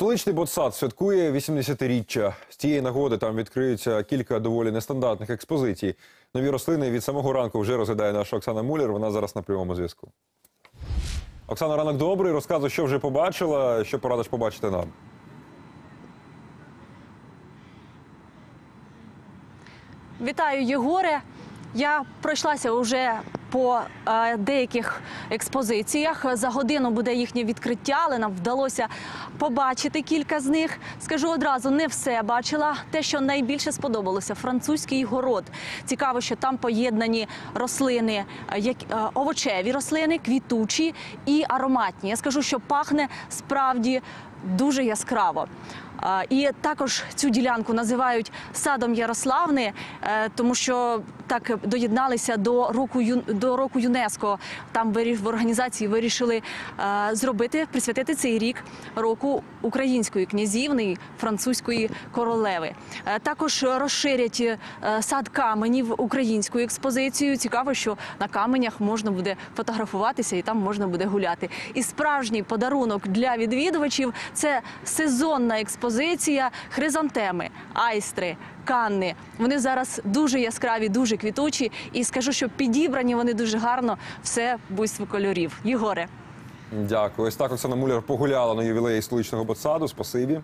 Столичний ботсад святкує 80-річчя. З цієї нагоди там відкриються кілька доволі нестандартних експозицій. Нові рослини від самого ранку вже розглядає наша Оксана Муляр. Вона зараз на прямому зв'язку. Оксана, ранок добрий. Розказуй, що вже побачила, що порадиш побачити нам. Вітаю, Єгоре. Я пройшлася вже по е, деяких експозиціях. За годину буде їхнє відкриття, але нам вдалося побачити кілька з них. Скажу одразу, не все бачила. Те, що найбільше сподобалося французький город. Цікаво, що там поєднані рослини, е, е, овочеві рослини, квітучі і ароматні. Я скажу, що пахне справді дуже яскраво. І також цю ділянку називають садом Ярославни, е, тому що так доєдналися до року до року ЮНЕСКО. Там в організації вирішили е, зробити присвятити цей рік року української князівни і французької королеви. Е, Також розширять сад каменів українську експозицію. Цікаво, що на каменях можна буде фотографуватися і там можна буде гуляти. І справжній подарунок для відвідувачів це сезонна експозиція хризантеми, айстри. Канни вони зараз дуже яскраві, дуже квітучі, і скажу, що підібрані вони дуже гарно все буйство кольорів. Єгоре. Дякую. Ось так Оксана Муляр погуляла на ювілеї столичного ботсаду. Спасибі.